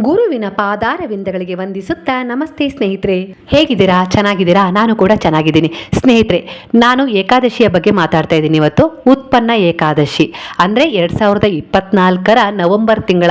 ಗುರುವಿನ ಪಾದಾರವಿಂದಗಳಿಗೆ ವಂದಿಸುತ್ತಾ, ನಮಸ್ತೆ ಸ್ನೇಹಿತರೆ. ಹೇಗಿದ್ದೀರಾ? ಚೆನ್ನಾಗಿದ್ದೀರಾ? ನಾನು ಕೂಡ ಚೆನ್ನಾಗಿದ್ದೀನಿ. ಸ್ನೇಹಿತರೆ, ನಾನು ಏಕಾದಶಿಯ ಬಗ್ಗೆ ಮಾತಾಡ್ತಾ ಇದ್ದೀನಿ ಇವತ್ತು. ಉತ್ಪನ್ನ ಏಕಾದಶಿ. ಅಂದರೆ ಎರಡು ಸಾವಿರದ ಇಪ್ಪತ್ನಾಲ್ಕರ ನವೆಂಬರ್ ತಿಂಗಳ,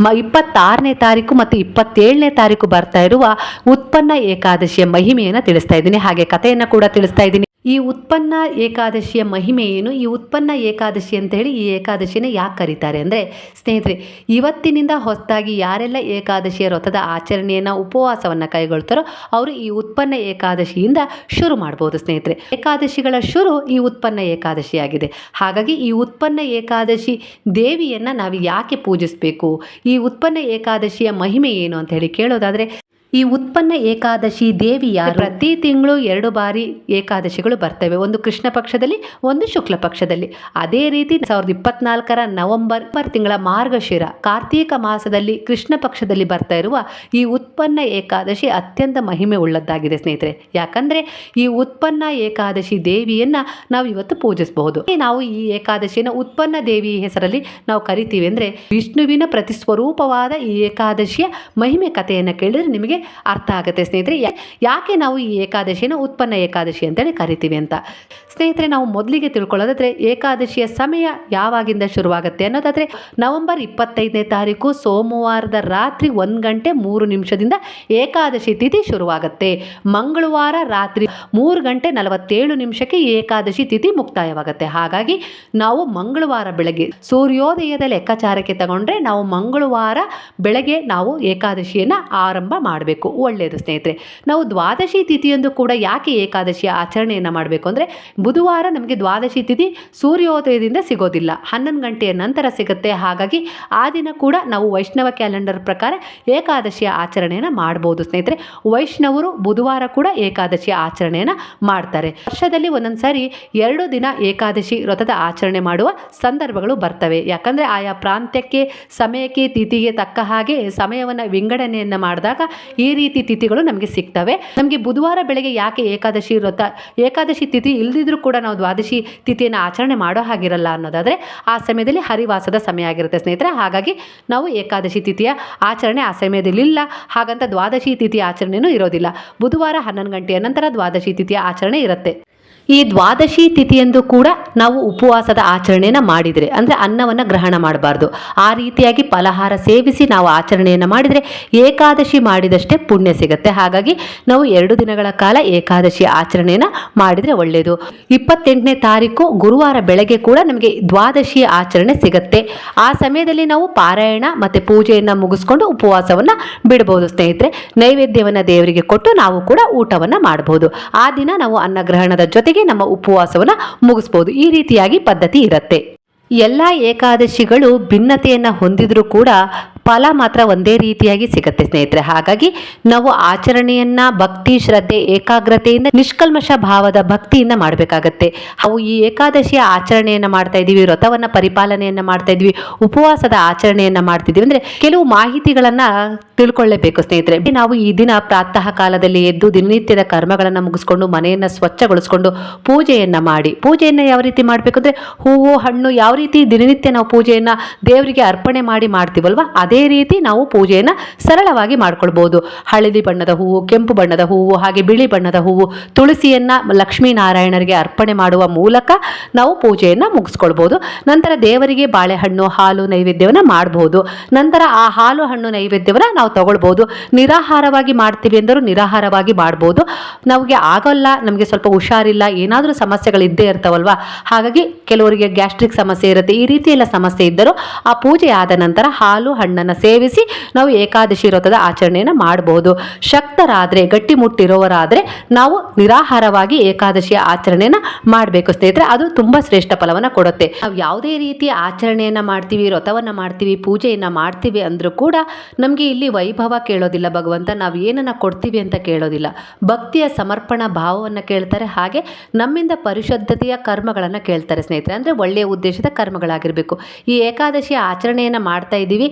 ಮ, ಇಪ್ಪತ್ತಾರನೇ ತಾರೀಕು ಮತ್ತು ಇಪ್ಪತ್ತೇಳನೇ ತಾರೀಕು ಬರ್ತಾ ಇರುವ ಉತ್ಪನ್ನ ಏಕಾದಶಿಯ ಮಹಿಮೆಯನ್ನು ತಿಳಿಸ್ತಾ ಇದ್ದೀನಿ. ಹಾಗೆ ಕಥೆಯನ್ನು ಕೂಡ ತಿಳಿಸ್ತಾ ಇದ್ದೀನಿ. ಈ ಉತ್ಪನ್ನ ಏಕಾದಶಿಯ ಮಹಿಮೆ ಏನು? ಈ ಉತ್ಪನ್ನ ಏಕಾದಶಿ ಅಂತ ಹೇಳಿ ಈ ಏಕಾದಶಿನ ಯಾಕೆ ಕರೀತಾರೆ ಅಂದರೆ, ಸ್ನೇಹಿತರೆ, ಇವತ್ತಿನಿಂದ ಹೊಸದಾಗಿ ಯಾರೆಲ್ಲ ಏಕಾದಶಿಯ ವ್ರತದ ಆಚರಣೆಯನ್ನು, ಉಪವಾಸವನ್ನು ಕೈಗೊಳ್ತಾರೋ ಅವರು ಈ ಉತ್ಪನ್ನ ಏಕಾದಶಿಯಿಂದ ಶುರು ಮಾಡ್ಬೋದು ಸ್ನೇಹಿತರೆ. ಏಕಾದಶಿಗಳ ಶುರು ಈ ಉತ್ಪನ್ನ ಏಕಾದಶಿಯಾಗಿದೆ. ಹಾಗಾಗಿ ಈ ಉತ್ಪನ್ನ ಏಕಾದಶಿ ದೇವಿಯನ್ನು ನಾವು ಯಾಕೆ ಪೂಜಿಸಬೇಕು? ಈ ಉತ್ಪನ್ನ ಏಕಾದಶಿಯ ಮಹಿಮೆ ಏನು ಅಂತ ಹೇಳಿ ಕೇಳೋದಾದರೆ ಈ ಉತ್ಪನ್ನ ಏಕಾದಶಿ ದೇವಿಯ ಪ್ರತಿ ತಿಂಗಳು ಎರಡು ಬಾರಿ ಏಕಾದಶಿಗಳು ಬರ್ತವೆ. ಒಂದು ಕೃಷ್ಣ ಪಕ್ಷದಲ್ಲಿ, ಒಂದು ಶುಕ್ಲ ಪಕ್ಷದಲ್ಲಿ. ಅದೇ ರೀತಿ ಸಾವಿರದ ಇಪ್ಪತ್ನಾಲ್ಕರ ನವೆಂಬರ್ ತಿಂಗಳ ಮಾರ್ಗಶಿರ, ಕಾರ್ತೀಕ ಮಾಸದಲ್ಲಿ ಕೃಷ್ಣ ಪಕ್ಷದಲ್ಲಿ ಬರ್ತಾ ಇರುವ ಈ ಉತ್ಪನ್ನ ಏಕಾದಶಿ ಅತ್ಯಂತ ಮಹಿಮೆ ಉಳ್ಳದ್ದಾಗಿದೆ ಸ್ನೇಹಿತರೆ. ಯಾಕಂದ್ರೆ ಈ ಉತ್ಪನ್ನ ಏಕಾದಶಿ ದೇವಿಯನ್ನ ನಾವು ಇವತ್ತು ಪೂಜಿಸಬಹುದು. ನಾವು ಈ ಏಕಾದಶಿನ ಉತ್ಪನ್ನ ದೇವಿ ಹೆಸರಲ್ಲಿ ನಾವು ಕರಿತೀವಿ ಅಂದ್ರೆ ವಿಷ್ಣುವಿನ ಪ್ರತಿಸ್ವರೂಪವಾದ ಈ ಏಕಾದಶಿಯ ಮಹಿಮೆ ಕಥೆಯನ್ನು ಕೇಳಿದ್ರೆ ನಿಮಗೆ ಅರ್ಥ ಆಗುತ್ತೆ ಸ್ನೇಹಿತರೆ. ಯಾಕೆ ನಾವು ಈ ಏಕಾದಶಿನ ಉತ್ಪನ್ನ ಏಕಾದಶಿ ಅಂತೇಳಿ ಕರಿತೀವಿ ಅಂತ? ಸ್ನೇಹಿತರೆ, ನಾವು ಮೊದಲಿಗೆ ತಿಳ್ಕೊಳ್ಳೋದಾದರೆ ಏಕಾದಶಿಯ ಸಮಯ ಯಾವಾಗಿಂದ ಶುರುವಾಗುತ್ತೆ ಅನ್ನೋದಾದರೆ ನವೆಂಬರ್ ಇಪ್ಪತ್ತೈದನೇ ತಾರೀಕು ಸೋಮವಾರದ ರಾತ್ರಿ ಒಂದು ಗಂಟೆ ಮೂರು ನಿಮಿಷದಿಂದ ಏಕಾದಶಿ ತಿಥಿ ಶುರುವಾಗುತ್ತೆ. ಮಂಗಳವಾರ ರಾತ್ರಿ ಮೂರು ಗಂಟೆ ನಲವತ್ತೇಳು ನಿಮಿಷಕ್ಕೆ ಏಕಾದಶಿ ತಿಥಿ ಮುಕ್ತಾಯವಾಗುತ್ತೆ. ಹಾಗಾಗಿ ನಾವು ಮಂಗಳವಾರ ಬೆಳಗ್ಗೆ ಸೂರ್ಯೋದಯದ ಲೆಕ್ಕಾಚಾರಕ್ಕೆ ತಗೊಂಡ್ರೆ ನಾವು ಮಂಗಳವಾರ ಬೆಳಗ್ಗೆ ನಾವು ಏಕಾದಶಿಯನ್ನು ಆರಂಭ ಮಾಡಬೇಕು. ಒಳ್ಳೆಯದು ಸ್ನೇಹಿತರೆ. ನಾವು ದ್ವಾದಶಿ ತಿಥಿಯೊಂದು ಕೂಡ ಯಾಕೆ ಏಕಾದಶಿಯ ಆಚರಣೆಯನ್ನು ಮಾಡಬೇಕು ಅಂದರೆ, ಬುಧವಾರ ನಮಗೆ ದ್ವಾದಶಿ ತಿಥಿ ಸೂರ್ಯೋದಯದಿಂದ ಸಿಗೋದಿಲ್ಲ. ಹನ್ನೊಂದು ಗಂಟೆಯ ನಂತರ ಸಿಗುತ್ತೆ. ಹಾಗಾಗಿ ಆ ದಿನ ಕೂಡ ನಾವು ವೈಷ್ಣವ ಕ್ಯಾಲೆಂಡರ್ ಪ್ರಕಾರ ಏಕಾದಶಿಯ ಆಚರಣೆಯನ್ನು ಮಾಡ್ಬೋದು ಸ್ನೇಹಿತರೆ. ವೈಷ್ಣವರು ಬುಧವಾರ ಕೂಡ ಏಕಾದಶಿಯ ಆಚರಣೆಯನ್ನು ಮಾಡ್ತಾರೆ. ವರ್ಷದಲ್ಲಿ ಒಂದೊಂದು ಸಾರಿ ಎರಡು ದಿನ ಏಕಾದಶಿ ವ್ರತದ ಆಚರಣೆ ಮಾಡುವ ಸಂದರ್ಭಗಳು ಬರ್ತವೆ. ಯಾಕಂದರೆ ಆಯಾ ಪ್ರಾಂತ್ಯಕ್ಕೆ, ಸಮಯಕ್ಕೆ, ತಿಥಿಗೆ ತಕ್ಕ ಹಾಗೆ ಸಮಯವನ್ನು ವಿಂಗಡಣೆಯನ್ನು ಮಾಡಿದಾಗ ಈ ರೀತಿ ತಿಥಿಗಳು ನಮಗೆ ಸಿಗ್ತವೆ. ನಮಗೆ ಬುಧವಾರ ಬೆಳಗ್ಗೆ ಯಾಕೆ ಏಕಾದಶಿ ಇರುತ್ತ? ಏಕಾದಶಿ ತಿಥಿ ಇಲ್ದಿದ್ರೂ ಕೂಡ ನಾವು ದ್ವಾದಶಿ ತಿಥಿಯನ್ನು ಆಚರಣೆ ಮಾಡೋ ಹಾಗಿರಲ್ಲ ಅನ್ನೋದಾದರೆ ಆ ಸಮಯದಲ್ಲಿ ಹರಿವಾಸದ ಸಮಯ ಆಗಿರುತ್ತೆ ಸ್ನೇಹಿತರೆ. ಹಾಗಾಗಿ ನಾವು ಏಕಾದಶಿ ತಿಥಿಯ ಆಚರಣೆ ಆ ಸಮಯದಲ್ಲಿ ಇಲ್ಲ. ಹಾಗಂತ ದ್ವಾದಶಿ ತಿಥಿ ಆಚರಣೆಯೂ ಇರೋದಿಲ್ಲ. ಬುಧವಾರ ಹನ್ನೊಂದು ಗಂಟೆಯ ನಂತರ ದ್ವಾದಶಿ ತಿಥಿಯ ಆಚರಣೆ ಇರುತ್ತೆ. ಈ ದ್ವಾದಶಿ ತಿಥಿಯಂದು ಕೂಡ ನಾವು ಉಪವಾಸದ ಆಚರಣೆಯನ್ನು ಮಾಡಿದರೆ, ಅಂದರೆ ಅನ್ನವನ್ನು ಗ್ರಹಣ ಮಾಡಬಾರ್ದು. ಆ ರೀತಿಯಾಗಿ ಫಲಹಾರ ಸೇವಿಸಿ ನಾವು ಆಚರಣೆಯನ್ನು ಮಾಡಿದರೆ ಏಕಾದಶಿ ಮಾಡಿದಷ್ಟೇ ಪುಣ್ಯ ಸಿಗುತ್ತೆ. ಹಾಗಾಗಿ ನಾವು ಎರಡು ದಿನಗಳ ಕಾಲ ಏಕಾದಶಿ ಆಚರಣೆಯನ್ನು ಮಾಡಿದರೆ ಒಳ್ಳೆಯದು ಇಪ್ಪತ್ತೆಂಟನೇ ತಾರೀಕು ಗುರುವಾರ ಬೆಳಗ್ಗೆ ಕೂಡ ನಮಗೆ ದ್ವಾದಶಿ ಆಚರಣೆ ಸಿಗುತ್ತೆ. ಆ ಸಮಯದಲ್ಲಿ ನಾವು ಪಾರಾಯಣ ಮತ್ತು ಪೂಜೆಯನ್ನು ಮುಗಿಸ್ಕೊಂಡು ಉಪವಾಸವನ್ನು ಬಿಡಬಹುದು ಸ್ನೇಹಿತರೆ. ನೈವೇದ್ಯವನ್ನು ದೇವರಿಗೆ ಕೊಟ್ಟು ನಾವು ಕೂಡ ಊಟವನ್ನು ಮಾಡಬಹುದು ಆ ದಿನ ನಾವು ಅನ್ನಗ್ರಹಣದ ಜೊತೆಗೆ ನಮ್ಮ ಉಪವಾಸವನ್ನು ಮುಗಿಸ್ಬೋದು. ಈ ರೀತಿಯಾಗಿ ಪದ್ಧತಿ ಇರುತ್ತೆ. ಎಲ್ಲ ಏಕಾದಶಿಗಳು ಭಿನ್ನತೆಯನ್ನು ಹೊಂದಿದ್ರೂ ಕೂಡ ಫಲ ಮಾತ್ರ ಒಂದೇ ರೀತಿಯಾಗಿ ಸಿಗುತ್ತೆ, ಸ್ನೇಹಿತರೆ. ಹಾಗಾಗಿ ನಾವು ಆಚರಣೆಯನ್ನ, ಭಕ್ತಿ, ಶ್ರದ್ಧೆ, ಏಕಾಗ್ರತೆಯಿಂದ, ನಿಷ್ಕಲ್ಮಶ ಭಾವದ ಭಕ್ತಿಯಿಂದ ಮಾಡಬೇಕಾಗತ್ತೆ. ಅವು ಈ ಏಕಾದಶಿಯ ಆಚರಣೆಯನ್ನ ಮಾಡ್ತಾ ಇದ್ದೀವಿ, ವ್ರತವನ್ನ ಪರಿಪಾಲನೆಯನ್ನ ಮಾಡ್ತಾ ಇದ್ವಿ ಉಪವಾಸದ ಆಚರಣೆಯನ್ನ ಮಾಡ್ತಿದ್ವಿ ಅಂದ್ರೆ ಕೆಲವು ಮಾಹಿತಿಗಳನ್ನ ತಿಳ್ಕೊಳ್ಳೇಬೇಕು, ಸ್ನೇಹಿತರೆ. ನಾವು ಈ ದಿನ ಪ್ರಾತಃ ಕಾಲದಲ್ಲಿ ಎದ್ದು ದಿನನಿತ್ಯದ ಕರ್ಮಗಳನ್ನು ಮುಗಿಸ್ಕೊಂಡು, ಮನೆಯನ್ನ ಸ್ವಚ್ಛಗೊಳಿಸ್ಕೊಂಡು ಪೂಜೆಯನ್ನ ಮಾಡಿ. ಪೂಜೆಯನ್ನ ಯಾವ ರೀತಿ ಮಾಡಬೇಕು ಅಂದ್ರೆ, ಹೂವು, ಹಣ್ಣು ಯಾವ ರೀತಿ ದಿನನಿತ್ಯ ನಾವು ಪೂಜೆಯನ್ನ ದೇವರಿಗೆ ಅರ್ಪಣೆ ಮಾಡಿ ಮಾಡ್ತೀವಲ್ವಾ, ಅದೇ ರೀತಿ ನಾವು ಪೂಜೆಯನ್ನು ಸರಳವಾಗಿ ಮಾಡ್ಕೊಳ್ಬೋದು. ಹಳದಿ ಬಣ್ಣದ ಹೂವು, ಕೆಂಪು ಬಣ್ಣದ ಹೂವು, ಹಾಗೆ ಬಿಳಿ ಬಣ್ಣದ ಹೂವು, ತುಳಸಿಯನ್ನು ಲಕ್ಷ್ಮೀನಾರಾಯಣರಿಗೆ ಅರ್ಪಣೆ ಮಾಡುವ ಮೂಲಕ ನಾವು ಪೂಜೆಯನ್ನು ಮುಗಿಸ್ಕೊಳ್ಬೋದು. ನಂತರ ದೇವರಿಗೆ ಬಾಳೆಹಣ್ಣು, ಹಾಲು, ನೈವೇದ್ಯವನ್ನು ಮಾಡಬಹುದು ನಂತರ ಆ ಹಾಲು, ಹಣ್ಣು, ನೈವೇದ್ಯವನ್ನು ನಾವು ತಗೊಳ್ಬೋದು. ನಿರಾಹಾರವಾಗಿ ಮಾಡ್ತೀವಿ ಅಂದರೂ ನಿರಾಹಾರವಾಗಿ ಮಾಡ್ಬೋದು. ನಮಗೆ ಆಗೋಲ್ಲ, ನಮಗೆ ಸ್ವಲ್ಪ ಹುಷಾರಿಲ್ಲ, ಏನಾದರೂ ಸಮಸ್ಯೆಗಳು ಇದ್ದೇ ಇರ್ತಾವಲ್ವಾ? ಹಾಗಾಗಿ ಕೆಲವರಿಗೆ ಗ್ಯಾಸ್ಟ್ರಿಕ್ ಸಮಸ್ಯೆ ಇರುತ್ತೆ, ಈ ರೀತಿ ಸಮಸ್ಯೆ ಇದ್ದರೂ ಆ ಪೂಜೆ ಆದ ನಂತರ ಹಾಲು ಹಣ್ಣನ್ನು ಸೇವಿಸಿ ನಾವು ಏಕಾದಶಿ ವ್ರತದ ಆಚರಣೆಯನ್ನು ಮಾಡಬಹುದು ಶಕ್ತರಾದರೆ, ಗಟ್ಟಿಮುಟ್ಟಿರೋವರಾದರೆ ನಾವು ನಿರಾಹಾರವಾಗಿ ಏಕಾದಶಿಯ ಆಚರಣೆಯನ್ನು ಮಾಡಬೇಕು ಸ್ನೇಹಿತರೆ. ಅದು ತುಂಬ ಶ್ರೇಷ್ಠ ಫಲವನ್ನು ಕೊಡುತ್ತೆ. ನಾವು ಯಾವುದೇ ರೀತಿಯ ಆಚರಣೆಯನ್ನು ಮಾಡ್ತೀವಿ, ವ್ರತವನ್ನು ಮಾಡ್ತೀವಿ, ಪೂಜೆಯನ್ನು ಮಾಡ್ತೀವಿ ಅಂದರೂ ಕೂಡ ನಮಗೆ ಇಲ್ಲಿ ವೈಭವ ಕೇಳೋದಿಲ್ಲ ಭಗವಂತ. ನಾವು ಏನನ್ನು ಕೊಡ್ತೀವಿ ಅಂತ ಕೇಳೋದಿಲ್ಲ. ಭಕ್ತಿಯ ಸಮರ್ಪಣಾ ಭಾವವನ್ನು ಕೇಳ್ತಾರೆ. ಹಾಗೆ ನಮ್ಮಿಂದ ಪರಿಶುದ್ಧತೆಯ ಕರ್ಮಗಳನ್ನು ಕೇಳ್ತಾರೆ ಸ್ನೇಹಿತರೆ. ಅಂದರೆ ಒಳ್ಳೆಯ ಉದ್ದೇಶದ ಕರ್ಮಗಳಾಗಿರಬೇಕು. ಈ ಏಕಾದಶಿಯ ಆಚರಣೆಯನ್ನು ಮಾಡ್ತಾ ಇದ್ದೀವಿ.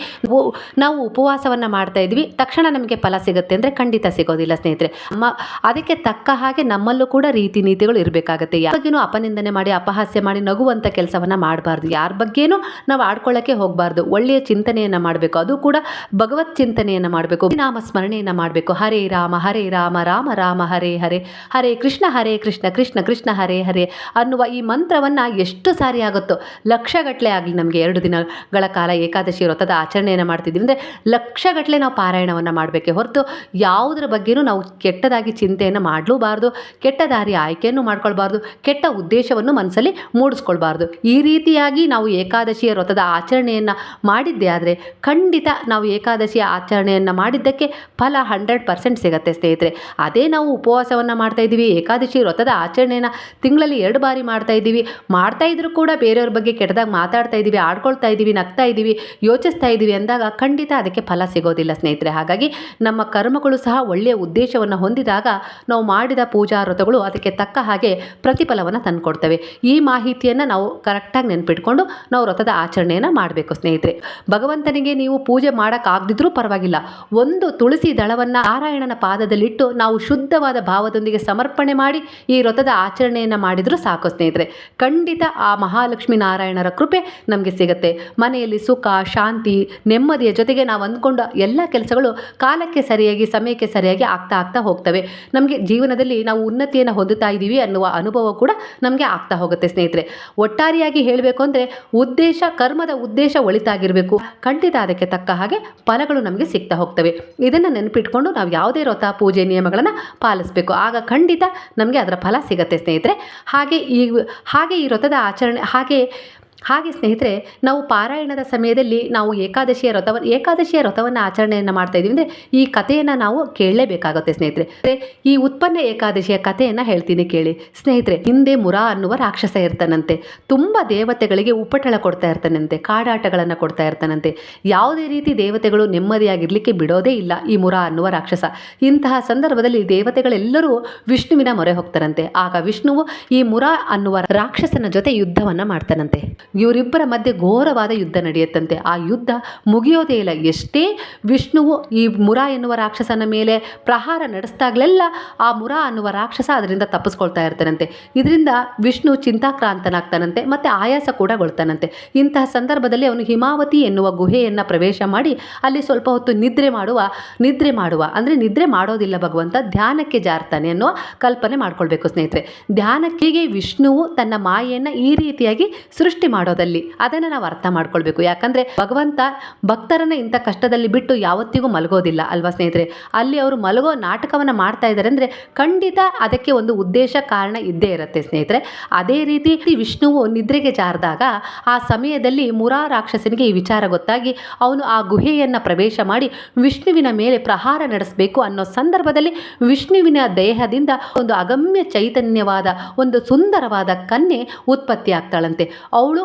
ನಾವು ಉಪವಾಸವನ್ನು ಮಾಡ್ತಾ ಇದ್ವಿ, ತಕ್ಷಣ ನಮಗೆ ಫಲ ಸಿಗುತ್ತೆ ಅಂದರೆ ಖಂಡಿತ ಸಿಗೋದಿಲ್ಲ ಸ್ನೇಹಿತರೆ. ಮ, ಅದಕ್ಕೆ ತಕ್ಕ ಹಾಗೆ ನಮ್ಮಲ್ಲೂ ಕೂಡ ರೀತಿ ನೀತಿಗಳು ಇರಬೇಕಾಗತ್ತೆ. ಯಾವಾಗಿನೂ ಅಪನಿಂದನೆ ಮಾಡಿ, ಅಪಹಾಸ್ಯ ಮಾಡಿ ನಗುವಂಥ ಕೆಲಸವನ್ನು ಮಾಡಬಾರ್ದು. ಯಾರ ಬಗ್ಗೆನೂ ನಾವು ಆಡ್ಕೊಳ್ಳೋಕ್ಕೆ ಹೋಗಬಾರ್ದು. ಒಳ್ಳೆಯ ಚಿಂತನೆಯನ್ನು ಮಾಡಬೇಕು. ಅದು ಕೂಡ ಭಗವತ್ ಚಿಂತನೆಯನ್ನು ಮಾಡಬೇಕು. ನಾಮ ಸ್ಮರಣೆಯನ್ನು ಮಾಡಬೇಕು. ಹರೇ ರಾಮ ಹರೇ ರಾಮ ರಾಮ ರಾಮ, ಹರೇ ಹರೇ ಹರೇ ಕೃಷ್ಣ ಹರೇ ಕೃಷ್ಣ ಕೃಷ್ಣ ಕೃಷ್ಣ, ಹರೇ ಹರೇ ಅನ್ನುವ ಈ ಮಂತ್ರವನ್ನು ಎಷ್ಟು ಸಾರಿ ಆಗುತ್ತೋ ಲಕ್ಷಗಟ್ಟಲೆ ಆಗಲಿ ನಮಗೆ ಎರಡು ದಿನಗಳ ಕಾಲ ಏಕಾದಶಿ ವ್ರತದ ಆಚರಣೆಯನ್ನು ಮಾಡ್ತಿದ್ದೀವಿ ಅಂದರೆ ಲಕ್ಷಗಟ್ಟಲೆ ನಾವು ಪಾರಾಯಣವನ್ನು ಮಾಡಬೇಕೆ ಹೊರತು ಯಾವುದರ ಬಗ್ಗೆನೂ ನಾವು ಕೆಟ್ಟದಾಗಿ ಚಿಂತೆಯನ್ನು ಮಾಡಲೂಬಾರ್ದು. ಕೆಟ್ಟ ದಾರಿ ಆಯ್ಕೆಯನ್ನು ಮಾಡ್ಕೊಳ್ಬಾರ್ದು. ಕೆಟ್ಟ ಉದ್ದೇಶವನ್ನು ಮನಸ್ಸಲ್ಲಿ ಮೂಡಿಸ್ಕೊಳ್ಬಾರ್ದು. ಈ ರೀತಿಯಾಗಿ ನಾವು ಏಕಾದಶಿಯ ವ್ರತದ ಆಚರಣೆಯನ್ನು ಮಾಡಿದ್ದೇ ಆದರೆ ಖಂಡಿತ ನಾವು ಏಕಾದಶಿಯ ಆಚರಣೆಯನ್ನು ಮಾಡಿದ್ದಕ್ಕೆ ಫಲ ಹಂಡ್ರೆಡ್ ಪರ್ಸೆಂಟ್ ಸಿಗುತ್ತೆ ಸ್ನೇಹಿತರೆ. ಅದೇ ನಾವು ಉಪವಾಸವನ್ನು ಮಾಡ್ತಾ ಇದ್ದೀವಿ, ಏಕಾದಶಿ ವ್ರತದ ಆಚರಣೆಯನ್ನು ತಿಂಗಳಲ್ಲಿ ಎರಡು ಬಾರಿ ಮಾಡ್ತಾ ಇದ್ದೀವಿ. ಮಾಡ್ತಾ ಇದ್ರೂ ಕೂಡ ಬೇರೆಯವ್ರ ಬಗ್ಗೆ ಕೆಟ್ಟದಾಗಿ ಮಾತಾಡ್ತಾ ಇದ್ದೀವಿ, ಆಡ್ಕೊಳ್ತಾ ಇದ್ದೀವಿ, ನಗ್ತಾ ಇದ್ದೀವಿ, ಯೋಚಿಸ್ತಾ ಇದ್ದೀವಿ ಅಂದಾಗ ಖಂಡಿತ ಅದಕ್ಕೆ ಫಲ ಸಿಗೋದಿಲ್ಲ ಸ್ನೇಹಿತರೆ. ಹಾಗಾಗಿ ನಮ್ಮ ಕರ್ಮಗಳು ಸಹ ಒಳ್ಳೆಯ ಉದ್ದೇಶವನ್ನು ಹೊಂದಿದಾಗ ನಾವು ಮಾಡಿದ ಪೂಜಾ ವ್ರತಗಳು ಅದಕ್ಕೆ ತಕ್ಕ ಹಾಗೆ ಪ್ರತಿಫಲವನ್ನು ತಂದುಕೊಡ್ತವೆ. ಈ ಮಾಹಿತಿಯನ್ನು ನಾವು ಕರೆಕ್ಟಾಗಿ ನೆನಪಿಟ್ಕೊಂಡು ನಾವು ವ್ರತದ ಆಚರಣೆಯನ್ನು ಮಾಡಬೇಕು ಸ್ನೇಹಿತರೆ. ಭಗವಂತನಿಗೆ ನೀವು ಪೂಜೆ ಮಾಡೋಕ್ಕಾಗದಿದ್ರೂ ಪರವಾಗಿಲ್ಲ. ಒಂದು ತುಳಸಿ ದಳವನ್ನು ನಾರಾಯಣನ ಪಾದದಲ್ಲಿಟ್ಟು ನಾವು ಶುದ್ಧವಾದ ಭಾವದೊಂದಿಗೆ ಸಮರ್ಪಣೆ ಮಾಡಿ ಈ ವ್ರತದ ಆಚರಣೆಯನ್ನು ಮಾಡಿದರೂ ಸಾಕು ಸ್ನೇಹಿತರೆ. ಖಂಡಿತ ಆ ಮಹಾಲಕ್ಷ್ಮಿ ನಾರಾಯಣರ ಕೃಪೆ ನಮಗೆ ಸಿಗುತ್ತೆ. ಮನೆಯಲ್ಲಿ ಸುಖ, ಶಾಂತಿ ನೆಮ್ಮದಿಯ ಜೊತೆಗೆ ನಾವು ಅಂದ್ಕೊಂಡ ಎಲ್ಲ ಕೆಲಸಗಳು ಕಾಲಕ್ಕೆ ಸರಿಯಾಗಿ, ಸಮಯಕ್ಕೆ ಸರಿಯಾಗಿ ಆಗ್ತಾ ಆಗ್ತಾ ಹೋಗ್ತವೆ. ನಮಗೆ ಜೀವನದಲ್ಲಿ ನಾವು ಉನ್ನತಿಯನ್ನು ಹೊಂದುತ್ತಾ ಇದ್ದೀವಿ ಅನ್ನುವ ಅನುಭವ ಕೂಡ ನಮಗೆ ಆಗ್ತಾ ಹೋಗುತ್ತೆ ಸ್ನೇಹಿತರೆ. ಒಟ್ಟಾರೆಯಾಗಿ ಹೇಳಬೇಕು ಅಂದರೆ ಉದ್ದೇಶ, ಕರ್ಮದ ಉದ್ದೇಶ ಒಳಿತಾಗಿರಬೇಕು. ಖಂಡಿತ ಅದಕ್ಕೆ ತಕ್ಕ ಹಾಗೆ ಫಲಗಳು ನಮಗೆ ಸಿಗ್ತಾ ಹೋಗ್ತವೆ. ಇದನ್ನು ನೆನಪಿಟ್ಕೊಂಡು ನಾವು ಯಾವುದೇ ವ್ರತ ಪೂಜೆ ನಿಯಮಗಳನ್ನು ಪಾಲಿಸಬೇಕು. ಆಗ ಖಂಡಿತ ನಮಗೆ ಅದರ ಫಲ ಸಿಗುತ್ತೆ ಸ್ನೇಹಿತರೆ. ಹಾಗೆ ಈ ಹಾಗೆ ಈ ವ್ರತದ ಆಚರಣೆ, ಹಾಗೆ ಹಾಗೆ ಸ್ನೇಹಿತರೆ, ನಾವು ಪಾರಾಯಣದ ಸಮಯದಲ್ಲಿ ನಾವು ಏಕಾದಶಿಯ ವ್ರತವನ್ನು ಏಕಾದಶಿಯ ರಥವನ್ನು ಆಚರಣೆಯನ್ನು ಮಾಡ್ತಾ ಇದ್ದೀವಿ. ಅಂದರೆ ಈ ಕಥೆಯನ್ನು ನಾವು ಕೇಳಲೇಬೇಕಾಗುತ್ತೆ ಸ್ನೇಹಿತರೆ. ಈ ಉತ್ಪನ್ನ ಏಕಾದಶಿಯ ಕಥೆಯನ್ನು ಹೇಳ್ತೀನಿ ಕೇಳಿ. ಸ್ನೇಹಿತರೆ, ಹಿಂದೆ ಮುರಾ ಅನ್ನುವ ರಾಕ್ಷಸ ಇರ್ತಾನಂತೆ. ತುಂಬ ದೇವತೆಗಳಿಗೆ ಉಪಟಳ ಕೊಡ್ತಾ ಇರ್ತಾನಂತೆ, ಕಾಡಾಟಗಳನ್ನು ಕೊಡ್ತಾ ಇರ್ತಾನಂತೆ. ಯಾವುದೇ ರೀತಿ ದೇವತೆಗಳು ನೆಮ್ಮದಿಯಾಗಿರಲಿಕ್ಕೆ ಬಿಡೋದೇ ಇಲ್ಲ ಈ ಮುರಾ ಅನ್ನುವ ರಾಕ್ಷಸ. ಇಂತಹ ಸಂದರ್ಭದಲ್ಲಿ ದೇವತೆಗಳೆಲ್ಲರೂ ವಿಷ್ಣುವಿನ ಮೊರೆ ಹೋಗ್ತಾರಂತೆ. ಆಗ ವಿಷ್ಣುವು ಈ ಮುರಾ ಅನ್ನುವ ರಾಕ್ಷಸನ ಜೊತೆ ಯುದ್ಧವನ್ನು ಮಾಡ್ತಾನಂತೆ. ಇವರಿಬ್ಬರ ಮಧ್ಯೆ ಘೋರವಾದ ಯುದ್ಧ ನಡೆಯುತ್ತಂತೆ. ಆ ಯುದ್ಧ ಮುಗಿಯೋದೇ ಇಲ್ಲ. ಎಷ್ಟೇ ವಿಷ್ಣುವು ಈ ಮುರಾ ಎನ್ನುವ ರಾಕ್ಷಸನ ಮೇಲೆ ಪ್ರಹಾರ ನಡೆಸಿದಾಗಲೆಲ್ಲ ಆ ಮುರಾ ಅನ್ನುವ ರಾಕ್ಷಸ ಅದರಿಂದ ತಪ್ಪಿಸ್ಕೊಳ್ತಾ ಇರ್ತಾನಂತೆ. ಇದರಿಂದ ವಿಷ್ಣು ಚಿಂತಾಕ್ರಾಂತನಾಗ್ತಾನಂತೆ, ಮತ್ತು ಆಯಾಸ ಕೂಡ ಗೊಳ್ತಾನಂತೆ. ಇಂತಹ ಸಂದರ್ಭದಲ್ಲಿ ಅವನು ಹಿಮಾವತಿ ಎನ್ನುವ ಗುಹೆಯನ್ನು ಪ್ರವೇಶ ಮಾಡಿ ಅಲ್ಲಿ ಸ್ವಲ್ಪ ಹೊತ್ತು ನಿದ್ರೆ ಮಾಡುವ ನಿದ್ರೆ ಮಾಡುವ, ಅಂದರೆ ನಿದ್ರೆ ಮಾಡೋದಿಲ್ಲ ಭಗವಂತ, ಧ್ಯಾನಕ್ಕೆ ಜಾರ್ತಾನೆ ಅನ್ನುವ ಕಲ್ಪನೆ ಮಾಡ್ಕೊಳ್ಬೇಕು ಸ್ನೇಹಿತರೆ. ಧ್ಯಾನಕ್ಕೆ ವಿಷ್ಣುವು ತನ್ನ ಮಾಯೆಯನ್ನು ಈ ರೀತಿಯಾಗಿ ಸೃಷ್ಟಿ ಮಾಡೋದಲ್ಲಿ ಅದನ್ನು ನಾವು ಅರ್ಥ ಮಾಡ್ಕೊಳ್ಬೇಕು. ಯಾಕಂದರೆ ಭಗವಂತ ಭಕ್ತರನ್ನ ಇಂಥ ಕಷ್ಟದಲ್ಲಿ ಬಿಟ್ಟು ಯಾವತ್ತಿಗೂ ಮಲಗೋದಿಲ್ಲ ಅಲ್ವಾ ಸ್ನೇಹಿತರೆ? ಅಲ್ಲಿ ಅವರು ಮಲಗೋ ನಾಟಕವನ್ನು ಮಾಡ್ತಾ ಇದ್ದಾರೆ ಅಂದರೆ ಖಂಡಿತ ಅದಕ್ಕೆ ಒಂದು ಉದ್ದೇಶ, ಕಾರಣ ಇದ್ದೇ ಇರುತ್ತೆ ಸ್ನೇಹಿತರೆ. ಅದೇ ರೀತಿ ವಿಷ್ಣುವು ನಿದ್ರೆಗೆ ಜಾರಿದಾಗ ಆ ಸಮಯದಲ್ಲಿ ಮುರಾ ರಾಕ್ಷಸನಿಗೆ ಈ ವಿಚಾರ ಗೊತ್ತಾಗಿ ಅವನು ಆ ಗುಹೆಯನ್ನು ಪ್ರವೇಶ ಮಾಡಿ ವಿಷ್ಣುವಿನ ಮೇಲೆ ಪ್ರಹಾರ ನಡೆಸಬೇಕು ಅನ್ನೋ ಸಂದರ್ಭದಲ್ಲಿ ವಿಷ್ಣುವಿನ ದೇಹದಿಂದ ಒಂದು ಅಗಮ್ಯ ಚೈತನ್ಯವಾದ ಒಂದು ಸುಂದರವಾದ ಕನ್ಯೆ ಉತ್ಪತ್ತಿ ಆಗ್ತಾಳಂತೆ ಅವಳು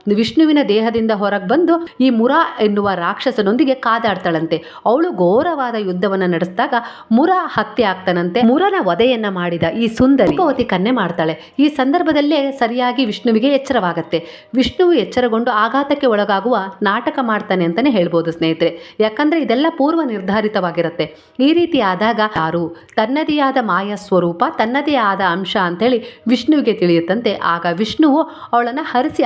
ವಿಷ್ಣುವಿನ ದೇಹದಿಂದ ಹೊರಗೆ ಬಂದು ಈ ಮುರಾ ಎನ್ನುವ ರಾಕ್ಷಸನೊಂದಿಗೆ ಕಾದಾಡ್ತಾಳಂತೆ. ಅವಳು ಘೋರವಾದ ಯುದ್ಧವನ್ನು ನಡೆಸಿದಾಗ ಮುರ ಹತ್ಯೆ ಆಗ್ತಾನಂತೆ. ಮುರನ ವಧೆಯನ್ನ ಮಾಡಿದ ಈ ಸುಂದರಿ ರೂಪವತಿ ಕನ್ಯೆ ಮಾಡ್ತಾಳೆ. ಈ ಸಂದರ್ಭದಲ್ಲೇ ಸರಿಯಾಗಿ ವಿಷ್ಣುವಿಗೆ ಎಚ್ಚರವಾಗತ್ತೆ. ವಿಷ್ಣುವು ಎಚ್ಚರಗೊಂಡು ಆಘಾತಕ್ಕೆ ಒಳಗಾಗುವ ನಾಟಕ ಮಾಡ್ತಾನೆ ಅಂತಾನೆ ಹೇಳ್ಬೋದು ಸ್ನೇಹಿತರೆ. ಯಾಕಂದ್ರೆ ಇದೆಲ್ಲ ಪೂರ್ವ ನಿರ್ಧಾರಿತವಾಗಿರುತ್ತೆ. ಈ ರೀತಿ ಆದಾಗ ಯಾರು? ತನ್ನದೇ ಆದ ಮಾಯ ಸ್ವರೂಪ, ತನ್ನದೇ ಆದ ಅಂಶ ಅಂತೇಳಿ ವಿಷ್ಣುವಿಗೆ ತಿಳಿಯುತ್ತಂತೆ. ಆಗ ವಿಷ್ಣುವು ಅವಳನ್ನು ಹರಿಸಿ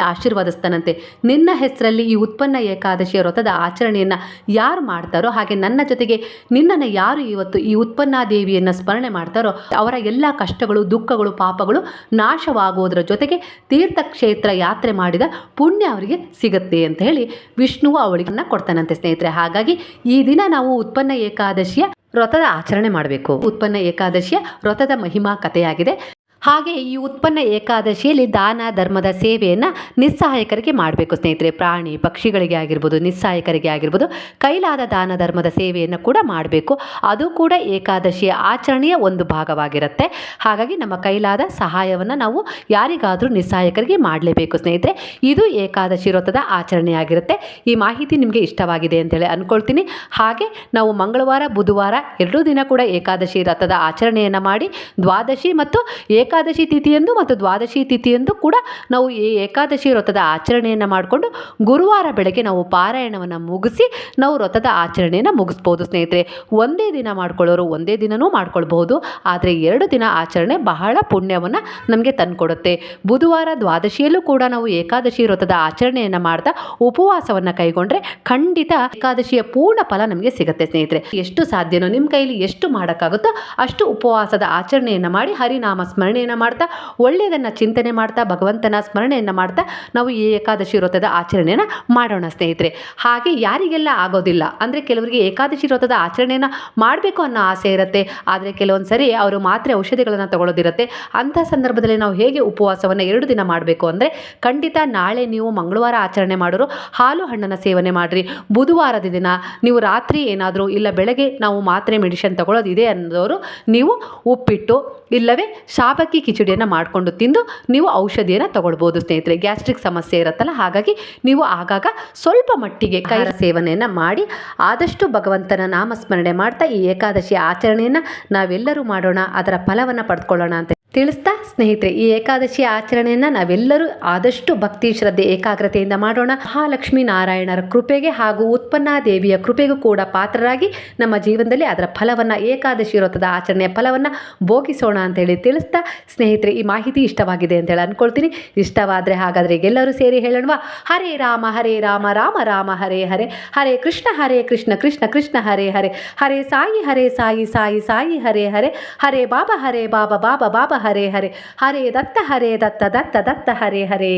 ಆಶೀರ್ವದಿಸ್ತಾನಂತೆ ನಿನ್ನ ಹೆಸರಲ್ಲಿ ಈ ಉತ್ಪನ್ನ ಏಕಾದಶಿಯ ವ್ರತದ ಆಚರಣೆಯನ್ನು ಯಾರು ಮಾಡ್ತಾರೋ ಹಾಗೆ ನನ್ನ ಜೊತೆಗೆ ನಿನ್ನನ್ನು ಯಾರು ಇವತ್ತು ಈ ಉತ್ಪನ್ನ ದೇವಿಯನ್ನು ಸ್ಮರಣೆ ಮಾಡ್ತಾರೋ ಅವರ ಎಲ್ಲ ಕಷ್ಟಗಳು, ದುಃಖಗಳು, ಪಾಪಗಳು ನಾಶವಾಗುವುದರ ಜೊತೆಗೆ ತೀರ್ಥಕ್ಷೇತ್ರ ಯಾತ್ರೆ ಮಾಡಿದ ಪುಣ್ಯ ಅವರಿಗೆ ಸಿಗುತ್ತೆ ಅಂತ ಹೇಳಿ ವಿಷ್ಣುವು ಅವಳಿಗೆ ಕೊಡ್ತಾನಂತೆ ಸ್ನೇಹಿತರೆ. ಹಾಗಾಗಿ ಈ ದಿನ ನಾವು ಉತ್ಪನ್ನ ಏಕಾದಶಿಯ ವ್ರತದ ಆಚರಣೆ ಮಾಡಬೇಕು. ಉತ್ಪನ್ನ ಏಕಾದಶಿಯ ವ್ರತದ ಮಹಿಮಾ ಕಥೆಯಾಗಿದೆ. ಹಾಗೆ ಈ ಉತ್ಪನ್ನ ಏಕಾದಶಿಯಲ್ಲಿ ದಾನ, ಧರ್ಮದ ಸೇವೆಯನ್ನು ನಿಸ್ಸಹಾಯಕರಿಗೆ ಮಾಡಬೇಕು ಸ್ನೇಹಿತರೆ. ಪ್ರಾಣಿ ಪಕ್ಷಿಗಳಿಗೆ ಆಗಿರ್ಬೋದು, ನಿಸ್ಸಹಾಯಕರಿಗೆ ಆಗಿರ್ಬೋದು, ಕೈಲಾದ ದಾನ, ಧರ್ಮದ ಸೇವೆಯನ್ನು ಕೂಡ ಮಾಡಬೇಕು. ಅದು ಕೂಡ ಏಕಾದಶಿಯ ಆಚರಣೆಯ ಒಂದು ಭಾಗವಾಗಿರುತ್ತೆ. ಹಾಗಾಗಿ ನಮ್ಮ ಕೈಲಾದ ಸಹಾಯವನ್ನು ನಾವು ಯಾರಿಗಾದರೂ ನಿಸ್ಸಹಾಯಕರಿಗೆ ಮಾಡಲೇಬೇಕು ಸ್ನೇಹಿತರೆ. ಇದು ಏಕಾದಶಿ ವ್ರತದ ಆಚರಣೆಯಾಗಿರುತ್ತೆ. ಈ ಮಾಹಿತಿ ನಿಮಗೆ ಇಷ್ಟವಾಗಿದೆ ಅಂತೇಳಿ ಅಂದ್ಕೊಳ್ತೀನಿ ಹಾಗೆ ನಾವು ಮಂಗಳವಾರ, ಬುಧವಾರ ಎರಡೂ ದಿನ ಕೂಡ ಏಕಾದಶಿ ವ್ರತದ ಆಚರಣೆಯನ್ನು ಮಾಡಿ ದ್ವಾದಶಿ ಮತ್ತು ಏಕಾದಶಿ ತಿಥಿಯಂದು ಮತ್ತು ದ್ವಾದಶಿ ತಿಥಿಯಂದು ಕೂಡ ನಾವು ಈ ಏಕಾದಶಿ ವ್ರತದ ಆಚರಣೆಯನ್ನು ಮಾಡಿಕೊಂಡು ಗುರುವಾರ ಬೆಳಗ್ಗೆ ನಾವು ಪಾರಾಯಣವನ್ನು ಮುಗಿಸಿ ನಾವು ವ್ರತದ ಆಚರಣೆಯನ್ನು ಮುಗಿಸ್ಬೋದು. ಸ್ನೇಹಿತರೆ, ಒಂದೇ ದಿನ ಮಾಡ್ಕೊಳ್ಳೋರು ಒಂದೇ ದಿನವೂ ಮಾಡ್ಕೊಳ್ಬಹುದು. ಆದರೆ ಎರಡು ದಿನ ಆಚರಣೆ ಬಹಳ ಪುಣ್ಯವನ್ನು ನಮಗೆ ತಂದುಕೊಡುತ್ತೆ. ಬುಧವಾರ ದ್ವಾದಶಿಯಲ್ಲೂ ಕೂಡ ನಾವು ಏಕಾದಶಿ ವ್ರತದ ಆಚರಣೆಯನ್ನು ಮಾಡ್ತಾ ಉಪವಾಸವನ್ನು ಕೈಗೊಂಡ್ರೆ ಖಂಡಿತ ಏಕಾದಶಿಯ ಪೂರ್ಣ ಫಲ ನಮಗೆ ಸಿಗುತ್ತೆ ಸ್ನೇಹಿತರೆ. ಎಷ್ಟು ಸಾಧ್ಯನೋ ನಿಮ್ಮ ಕೈಲಿ ಎಷ್ಟು ಮಾಡೋಕ್ಕಾಗುತ್ತೋ ಅಷ್ಟು ಉಪವಾಸದ ಆಚರಣೆಯನ್ನು ಮಾಡಿ ಹರಿನಾಮ ಸ್ಮರಣೆಯನ್ನು ಮಾಡ್ತಾ, ಒಳ್ಳೆಯದನ್ನು ಚಿಂತನೆ ಮಾಡ್ತಾ, ಭಗವಂತನ ಸ್ಮರಣೆಯನ್ನು ಮಾಡ್ತಾ ನಾವು ಈ ಏಕಾದಶಿ ವ್ರತದ ಆಚರಣೆಯನ್ನು ಮಾಡೋಣ ಸ್ನೇಹಿತರೆ. ಹಾಗೆ ಯಾರಿಗೆಲ್ಲ ಆಗೋದಿಲ್ಲ, ಅಂದರೆ ಕೆಲವರಿಗೆ ಏಕಾದಶಿ ವ್ರತದ ಆಚರಣೆಯನ್ನು ಮಾಡಬೇಕು ಅನ್ನೋ ಆಸೆ ಇರುತ್ತೆ, ಆದರೆ ಕೆಲವೊಂದು ಸರಿ ಅವರು ಮಾತ್ರೆ ಔಷಧಿಗಳನ್ನು ತಗೊಳ್ಳೋದಿರುತ್ತೆ. ಅಂಥ ಸಂದರ್ಭದಲ್ಲಿ ನಾವು ಹೇಗೆ ಉಪವಾಸವನ್ನು ಎರಡು ದಿನ ಮಾಡಬೇಕು ಅಂದರೆ, ಖಂಡಿತ ನಾಳೆ ನೀವು ಮಂಗಳವಾರ ಆಚರಣೆ ಮಾಡೋರು, ಹಾಲು ಹಣ್ಣನ್ನು ಸೇವನೆ ಮಾಡಿರಿ. ಬುಧವಾರದ ದಿನ ನೀವು ರಾತ್ರಿ ಏನಾದರೂ, ಇಲ್ಲ ಬೆಳಗ್ಗೆ ನಾವು ಮಾತ್ರೆ ಮೆಡಿಷನ್ ತಗೊಳ್ಳೋದಿದೆ ಅನ್ನೋರು, ನೀವು ಉಪ್ಪಿಟ್ಟು ಇಲ್ಲವೇ? ಶಾಬಕ್ಕಿ ಕಿಚಡಿಯನ್ನು ಮಾಡಿಕೊಂಡು ತಿಂದು ನೀವು ಔಷಧಿಯನ್ನು ತಗೊಳ್ಬೋದು ಸ್ನೇಹಿತರೆ. ಗ್ಯಾಸ್ಟ್ರಿಕ್ ಸಮಸ್ಯೆ ಇರುತ್ತಲ್ಲ ಹಾಗಾಗಿ ನೀವು ಆಗಾಗ ಸ್ವಲ್ಪ ಮಟ್ಟಿಗೆ ಕೈರ ಸೇವನೆಯನ್ನು ಮಾಡಿ ಆದಷ್ಟು ಭಗವಂತನ ನಾಮಸ್ಮರಣೆ ಮಾಡ್ತಾ ಈ ಏಕಾದಶಿ ಆಚರಣೆಯನ್ನು ನಾವೆಲ್ಲರೂ ಮಾಡೋಣ ಅದರ ಫಲವನ್ನು ಪಡೆದುಕೊಳ್ಳೋಣ ಅಂತ ತಿಳಿಸ್ತಾ ಸ್ನೇಹಿತರೆ, ಈ ಏಕಾದಶಿ ಆಚರಣೆಯನ್ನು ನಾವೆಲ್ಲರೂ ಆದಷ್ಟು ಭಕ್ತಿ ಶ್ರದ್ಧೆ ಏಕಾಗ್ರತೆಯಿಂದ ಮಾಡೋಣ. ಮಹಾಲಕ್ಷ್ಮೀ ನಾರಾಯಣರ ಕೃಪೆಗೆ ಹಾಗೂ ಉತ್ಪನ್ನ ದೇವಿಯ ಕೃಪೆಗೂ ಕೂಡ ಪಾತ್ರರಾಗಿ ನಮ್ಮ ಜೀವನದಲ್ಲಿ ಅದರ ಫಲವನ್ನು, ಏಕಾದಶಿ ವ್ರತದ ಆಚರಣೆಯ ಫಲವನ್ನು ಭೋಗಿಸೋಣ ಅಂತೇಳಿ ತಿಳಿಸ್ತಾ ಸ್ನೇಹಿತರೆ, ಈ ಮಾಹಿತಿ ಇಷ್ಟವಾಗಿದೆ ಅಂತ ಹೇಳಿ ಅನ್ಕೊಳ್ತೀನಿ. ಇಷ್ಟವಾದರೆ ಹಾಗಾದ್ರೆ ಎಲ್ಲರೂ ಸೇರಿ ಹೇಳೋಣವಾ? ಹರೇ ರಾಮ ಹರೇ ರಾಮ ರಾಮ ರಾಮ, ಹರೇ ಹರೇ. ಹರೇ ಕೃಷ್ಣ ಹರೇ ಕೃಷ್ಣ ಕೃಷ್ಣ ಕೃಷ್ಣ, ಹರೇ ಹರೇ. ಹರೇ ಸಾಯಿ ಹರೇ ಸಾಯಿ ಸಾಯಿ ಸಾಯಿ, ಹರೇ ಹರೇ. ಹರೇ ಬಾಬಾ ಹರೇ ಬಾಬಾ ಬಾಬಾ ಬಾಬಾ ಹರೇ ಹರೇ. ಹರೇ ದತ್ತ ಹರೇ ದತ್ತ ದತ್ತ ದತ್ತ ಹರೇ ಹರೇ.